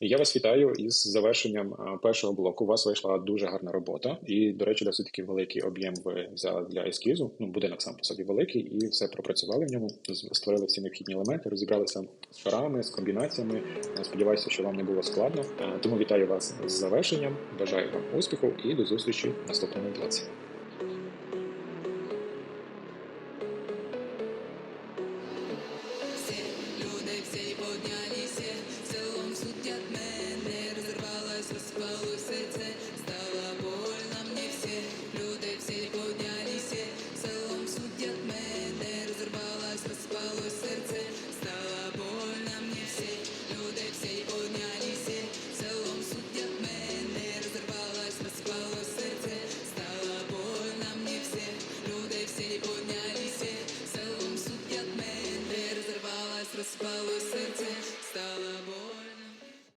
Я вас вітаю із завершенням е, першого блоку. У вас вийшла дуже гарна робота, і, до речі, досить таки великий об'єм ви взяли для ескізу. Ну, будинок сам по собі великий, і все пропрацювали в ньому, створили всі необхідні елементи, розібралися з парами з комбінаціями. Е, сподіваюся, що вам не було складно. Е, тому вітаю вас з завершенням. Бажаю вам успіху і до зустрічі в наступному блоці. Люди всі подняли. Спалося